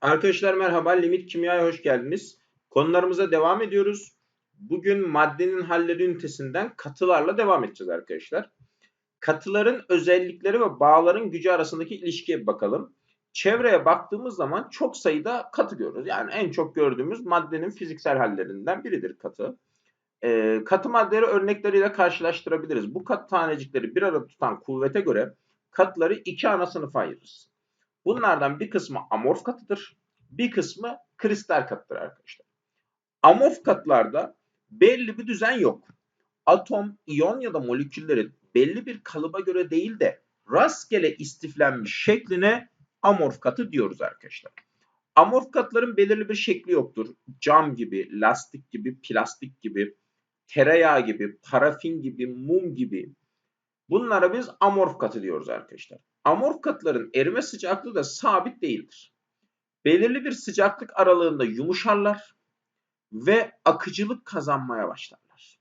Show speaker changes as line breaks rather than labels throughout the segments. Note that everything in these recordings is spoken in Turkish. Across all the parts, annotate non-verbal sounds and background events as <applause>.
Arkadaşlar merhaba, Limit Kimya'ya hoş geldiniz. Konularımıza devam ediyoruz. Bugün maddenin halleri ünitesinden katılarla devam edeceğiz arkadaşlar. Katıların özellikleri ve bağların gücü arasındaki ilişkiye bakalım. Çevreye baktığımız zaman çok sayıda katı görürüz. Yani en çok gördüğümüz maddenin fiziksel hallerinden biridir katı. Ee, katı maddeleri örnekleriyle karşılaştırabiliriz. Bu katı tanecikleri bir arada tutan kuvvete göre katları iki ana sınıfa ayırırız. Bunlardan bir kısmı amorf katıdır. Bir kısmı kristal katıdır arkadaşlar. Amorf katlarda belli bir düzen yok. Atom, iyon ya da moleküllerin belli bir kalıba göre değil de rastgele istiflenmiş şekline amorf katı diyoruz arkadaşlar. Amorf katların belirli bir şekli yoktur. Cam gibi, lastik gibi, plastik gibi, tereyağı gibi, parafin gibi, mum gibi. Bunlara biz amorf katı diyoruz arkadaşlar. Amorf katların erime sıcaklığı da sabit değildir. Belirli bir sıcaklık aralığında yumuşarlar ve akıcılık kazanmaya başlarlar.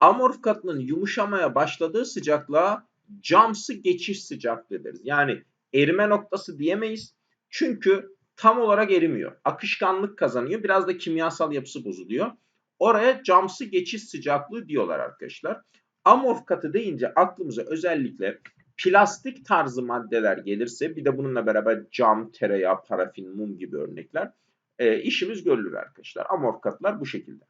Amorf katının yumuşamaya başladığı sıcaklığa camsı geçiş sıcaklığı deriz. Yani erime noktası diyemeyiz. Çünkü tam olarak erimiyor. Akışkanlık kazanıyor. Biraz da kimyasal yapısı bozuluyor. Oraya camsı geçiş sıcaklığı diyorlar arkadaşlar. Amorf katı deyince aklımıza özellikle plastik tarzı maddeler gelirse bir de bununla beraber cam, tereyağı, parafin, mum gibi örnekler e, işimiz görülür arkadaşlar. Amorf katlar bu şekilde.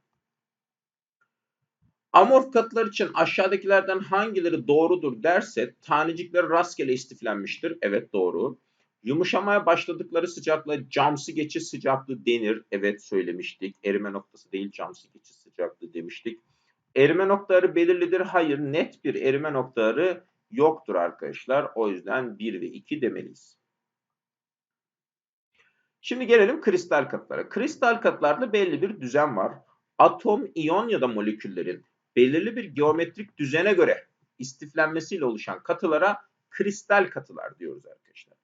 Amorf katlar için aşağıdakilerden hangileri doğrudur derse tanecikleri rastgele istiflenmiştir. Evet doğru. Yumuşamaya başladıkları sıcaklığa camsı geçiş sıcaklığı denir. Evet söylemiştik. Erime noktası değil camsı geçiş sıcaklığı demiştik. Erime noktaları belirlidir. Hayır net bir erime noktaları yoktur arkadaşlar. O yüzden 1 ve 2 demeliyiz. Şimdi gelelim kristal katlara. Kristal katlarda belli bir düzen var. Atom, iyon ya da moleküllerin belirli bir geometrik düzene göre istiflenmesiyle oluşan katılara kristal katılar diyoruz arkadaşlar.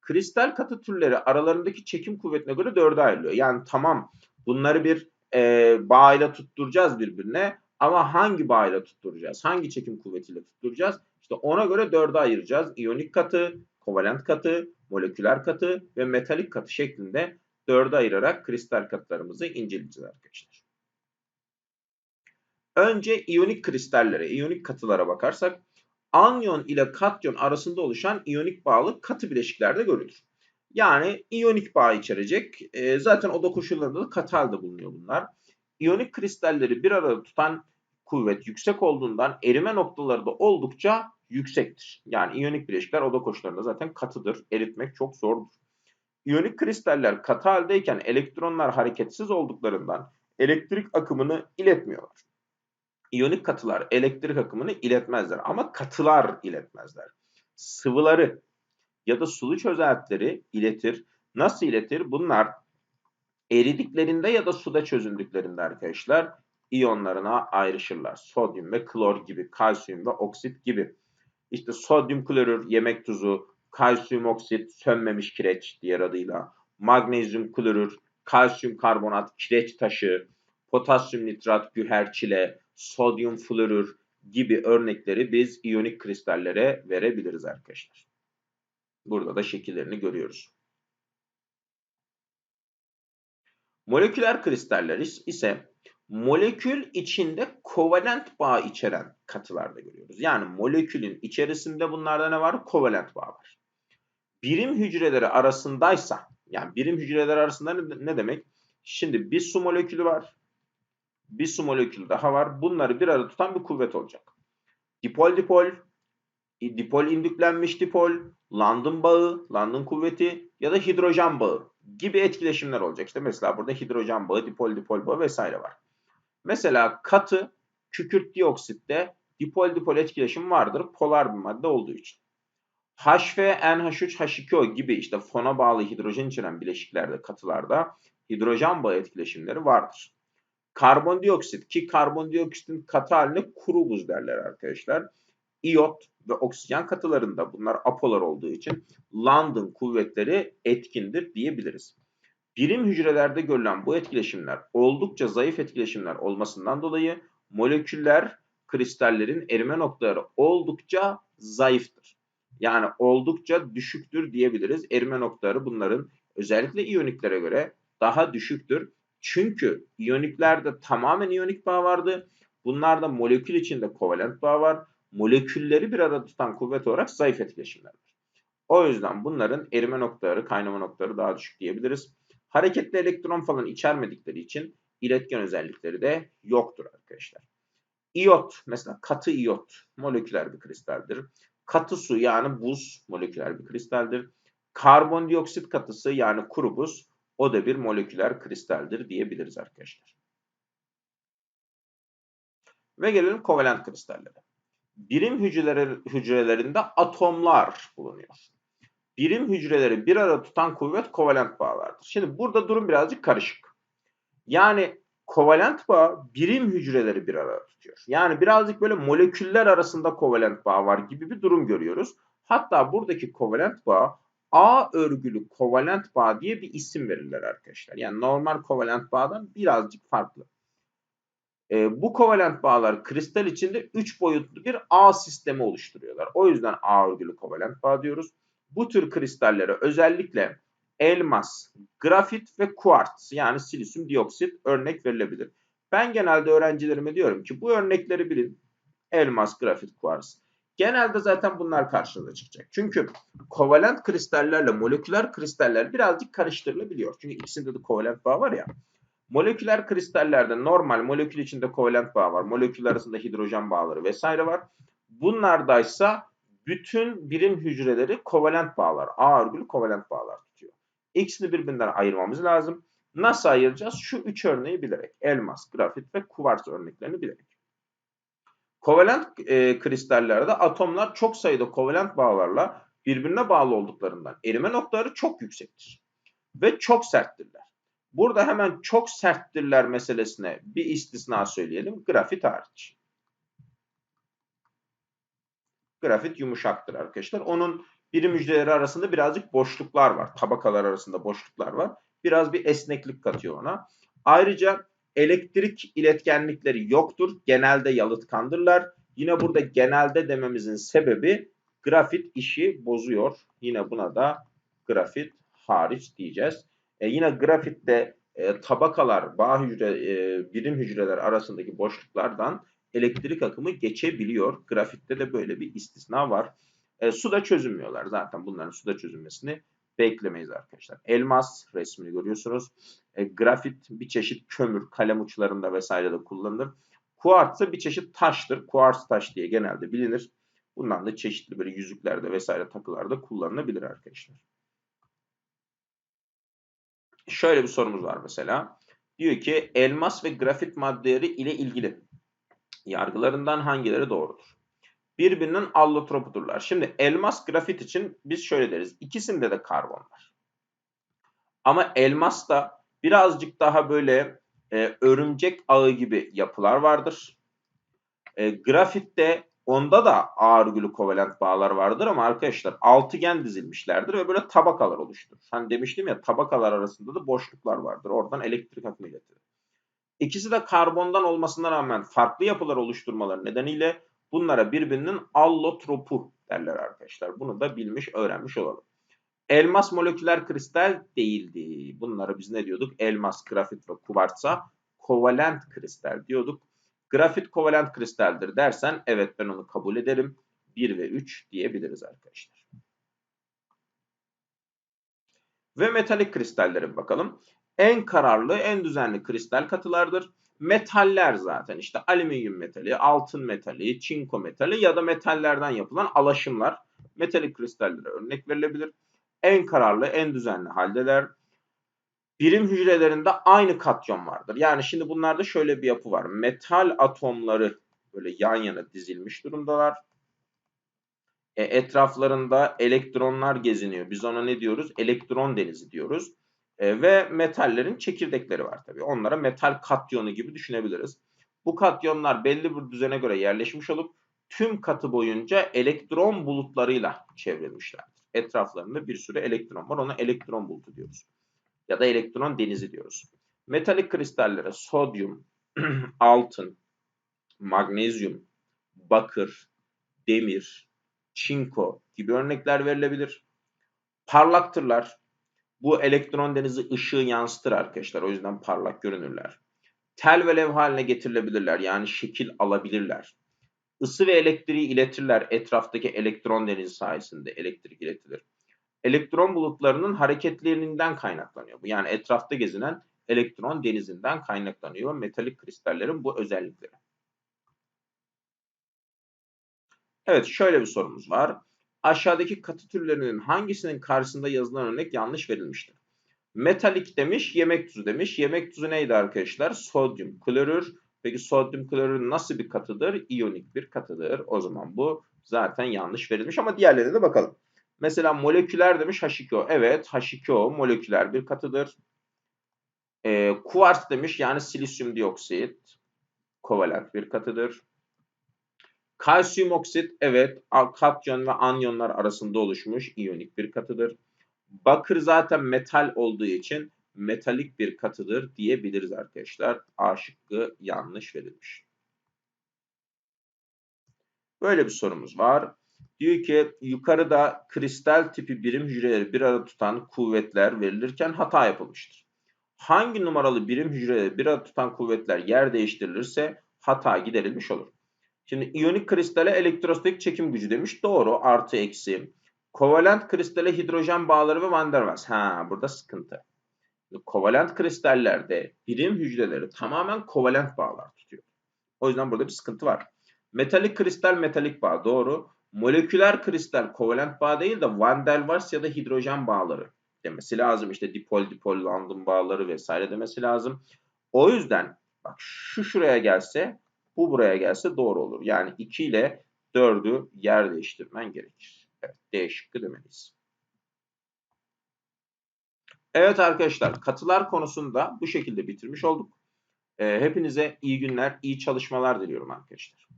Kristal katı türleri aralarındaki çekim kuvvetine göre dörde ayrılıyor. Yani tamam bunları bir e, bağıyla tutturacağız birbirine ama hangi bağıyla tutturacağız? Hangi çekim kuvvetiyle tutturacağız? İşte ona göre dörde ayıracağız. İyonik katı, kovalent katı, moleküler katı ve metalik katı şeklinde dörde ayırarak kristal katılarımızı inceleyeceğiz arkadaşlar. Önce iyonik kristallere, iyonik katılara bakarsak anyon ile katyon arasında oluşan iyonik bağlı katı bileşiklerde görülür. Yani iyonik bağ içerecek. E, zaten oda koşullarında da katı halde bulunuyor bunlar. İyonik kristalleri bir arada tutan kuvvet yüksek olduğundan erime noktaları da oldukça yüksektir. Yani iyonik bileşikler oda koşullarında zaten katıdır. Eritmek çok zordur. İyonik kristaller katı haldeyken elektronlar hareketsiz olduklarından elektrik akımını iletmiyorlar. İyonik katılar elektrik akımını iletmezler ama katılar iletmezler. Sıvıları ya da sulu çözeltileri iletir. Nasıl iletir? Bunlar eridiklerinde ya da suda çözündüklerinde arkadaşlar iyonlarına ayrışırlar. Sodyum ve klor gibi, kalsiyum ve oksit gibi. İşte sodyum klorür yemek tuzu, kalsiyum oksit sönmemiş kireç diğer adıyla, magnezyum klorür, kalsiyum karbonat kireç taşı, potasyum nitrat güher sodyum florür gibi örnekleri biz iyonik kristallere verebiliriz arkadaşlar. Burada da şekillerini görüyoruz. Moleküler kristaller ise molekül içinde kovalent bağ içeren katılarda görüyoruz. Yani molekülün içerisinde bunlarda ne var? Kovalent bağ var. Birim hücreleri arasındaysa, yani birim hücreler arasında ne, demek? Şimdi bir su molekülü var, bir su molekülü daha var. Bunları bir arada tutan bir kuvvet olacak. Dipol dipol, dipol indüklenmiş dipol, London bağı, London kuvveti ya da hidrojen bağı gibi etkileşimler olacak. İşte mesela burada hidrojen bağı, dipol dipol bağı vesaire var. Mesela katı kükürt dioksitte dipol dipol etkileşim vardır polar bir madde olduğu için. HF, NH3, H2O gibi işte fona bağlı hidrojen içeren bileşiklerde, katılarda hidrojen bağı etkileşimleri vardır. Karbondioksit ki karbondioksitin katı haline kuru buz derler arkadaşlar. İyot ve oksijen katılarında bunlar apolar olduğu için London kuvvetleri etkindir diyebiliriz. Birim hücrelerde görülen bu etkileşimler oldukça zayıf etkileşimler olmasından dolayı moleküller kristallerin erime noktaları oldukça zayıftır. Yani oldukça düşüktür diyebiliriz. Erime noktaları bunların özellikle iyoniklere göre daha düşüktür. Çünkü iyoniklerde tamamen iyonik bağ vardı. Bunlarda molekül içinde kovalent bağ var. Molekülleri bir arada tutan kuvvet olarak zayıf etkileşimler var. O yüzden bunların erime noktaları, kaynama noktaları daha düşük diyebiliriz. Hareketli elektron falan içermedikleri için iletken özellikleri de yoktur arkadaşlar. İyot mesela katı iyot moleküler bir kristaldir. Katı su yani buz moleküler bir kristaldir. Karbondioksit katısı yani kuru buz o da bir moleküler kristaldir diyebiliriz arkadaşlar. Ve gelelim kovalent kristallere. Birim hücreleri, hücrelerinde atomlar bulunuyor. Birim hücreleri bir arada tutan kuvvet kovalent bağlardır. Şimdi burada durum birazcık karışık. Yani kovalent bağ birim hücreleri bir arada tutuyor. Yani birazcık böyle moleküller arasında kovalent bağ var gibi bir durum görüyoruz. Hatta buradaki kovalent bağ A örgülü kovalent bağ diye bir isim verirler arkadaşlar. Yani normal kovalent bağdan birazcık farklı. E, bu kovalent bağlar kristal içinde 3 boyutlu bir A sistemi oluşturuyorlar. O yüzden A örgülü kovalent bağ diyoruz. Bu tür kristallere özellikle elmas, grafit ve kuartz yani silisyum dioksit örnek verilebilir. Ben genelde öğrencilerime diyorum ki bu örnekleri bilin. Elmas, grafit, kuartz. Genelde zaten bunlar karşınıza çıkacak. Çünkü kovalent kristallerle moleküler kristaller birazcık karıştırılabiliyor. Çünkü ikisinde de kovalent bağ var ya. Moleküler kristallerde normal molekül içinde kovalent bağ var. Molekül arasında hidrojen bağları vesaire var. Bunlardaysa bütün birim hücreleri kovalent bağlar. A örgülü kovalent bağlar tutuyor. İkisini birbirinden ayırmamız lazım. Nasıl ayıracağız? Şu üç örneği bilerek. Elmas, grafit ve kuvars örneklerini bilerek. Kovalent e, kristallerde atomlar çok sayıda kovalent bağlarla birbirine bağlı olduklarından erime noktaları çok yüksektir. Ve çok serttirler. Burada hemen çok serttirler meselesine bir istisna söyleyelim. Grafit hariç. Grafit yumuşaktır arkadaşlar. Onun birim hücreleri arasında birazcık boşluklar var. Tabakalar arasında boşluklar var. Biraz bir esneklik katıyor ona. Ayrıca elektrik iletkenlikleri yoktur. Genelde yalıtkandırlar. Yine burada genelde dememizin sebebi grafit işi bozuyor. Yine buna da grafit hariç diyeceğiz. E yine grafitte e, tabakalar, bağ hücre, e, birim hücreler arasındaki boşluklardan elektrik akımı geçebiliyor. Grafitte de böyle bir istisna var. E, suda çözünmüyorlar zaten bunların suda çözünmesini beklemeyiz arkadaşlar. Elmas resmini görüyorsunuz. E, grafit bir çeşit kömür, kalem uçlarında vesairede kullanılır. Kuartz bir çeşit taştır. Kuartz taş diye genelde bilinir. Bundan da çeşitli böyle yüzüklerde vesaire takılarda kullanılabilir arkadaşlar. Şöyle bir sorumuz var mesela. Diyor ki elmas ve grafit maddeleri ile ilgili yargılarından hangileri doğrudur? Birbirinin allotropudurlar. Şimdi elmas grafit için biz şöyle deriz. İkisinde de karbon var. Ama elmas da birazcık daha böyle e, örümcek ağı gibi yapılar vardır. E, grafitte onda da ağır örgülü kovalent bağlar vardır ama arkadaşlar altıgen dizilmişlerdir ve böyle tabakalar oluşturur. Hani demiştim ya tabakalar arasında da boşluklar vardır. Oradan elektrik akımı iletilir. İkisi de karbondan olmasına rağmen farklı yapılar oluşturmaları nedeniyle bunlara birbirinin allotropu derler arkadaşlar. Bunu da bilmiş, öğrenmiş olalım. Elmas moleküler kristal değildi. Bunlara biz ne diyorduk? Elmas, grafit ve kuvartsa kovalent kristal diyorduk. Grafit kovalent kristaldir dersen evet ben onu kabul ederim. 1 ve 3 diyebiliriz arkadaşlar. Ve metalik kristallere bakalım. En kararlı, en düzenli kristal katılardır. Metaller zaten işte alüminyum metali, altın metali, çinko metali ya da metallerden yapılan alaşımlar metalik kristallere örnek verilebilir. En kararlı, en düzenli haldeler. Birim hücrelerinde aynı katyon vardır. Yani şimdi bunlarda şöyle bir yapı var. Metal atomları böyle yan yana dizilmiş durumdalar. E, etraflarında elektronlar geziniyor. Biz ona ne diyoruz? Elektron denizi diyoruz. E, ve metallerin çekirdekleri var tabii. Onlara metal katyonu gibi düşünebiliriz. Bu katyonlar belli bir düzene göre yerleşmiş olup tüm katı boyunca elektron bulutlarıyla çevrilmişlerdir. Etraflarında bir sürü elektron var. Ona elektron bulutu diyoruz. Ya da elektron denizi diyoruz. Metalik kristallere sodyum, <clears throat> altın, magnezyum, bakır, demir, çinko gibi örnekler verilebilir. Parlaktırlar. Bu elektron denizi ışığı yansıtır arkadaşlar. O yüzden parlak görünürler. Tel ve lev haline getirilebilirler. Yani şekil alabilirler. Isı ve elektriği iletirler. Etraftaki elektron denizi sayesinde elektrik iletilir. Elektron bulutlarının hareketlerinden kaynaklanıyor. Bu yani etrafta gezinen elektron denizinden kaynaklanıyor. Metalik kristallerin bu özellikleri. Evet şöyle bir sorumuz var. Aşağıdaki katı türlerinin hangisinin karşısında yazılan örnek yanlış verilmiştir? Metalik demiş, yemek tuzu demiş. Yemek tuzu neydi arkadaşlar? Sodyum klorür. Peki sodyum klorür nasıl bir katıdır? İyonik bir katıdır. O zaman bu zaten yanlış verilmiş ama diğerlerine de bakalım. Mesela moleküler demiş H2O. Evet H2O moleküler bir katıdır. E, kuvars demiş yani silisyum dioksit kovalent bir katıdır. Kalsiyum oksit evet katyon ve anyonlar arasında oluşmuş iyonik bir katıdır. Bakır zaten metal olduğu için metalik bir katıdır diyebiliriz arkadaşlar. A şıkkı yanlış verilmiş. Böyle bir sorumuz var. Diyor ki yukarıda kristal tipi birim hücreleri bir arada tutan kuvvetler verilirken hata yapılmıştır. Hangi numaralı birim hücreleri bir arada tutan kuvvetler yer değiştirilirse hata giderilmiş olur. Şimdi iyonik kristale elektrostatik çekim gücü demiş. Doğru. Artı eksi. Kovalent kristale hidrojen bağları ve van der Waals. Ha burada sıkıntı. Kovalent kristallerde birim hücreleri tamamen kovalent bağlar tutuyor. O yüzden burada bir sıkıntı var. Metalik kristal metalik bağ doğru. Moleküler kristal kovalent bağ değil de van der Waals ya da hidrojen bağları demesi lazım. İşte dipol dipol London bağları vesaire demesi lazım. O yüzden bak şu şuraya gelse bu buraya gelse doğru olur. Yani 2 ile 4'ü yer değiştirmen gerekir. Evet D şıkkı demeliyiz. Evet arkadaşlar katılar konusunda bu şekilde bitirmiş olduk. Hepinize iyi günler, iyi çalışmalar diliyorum arkadaşlar.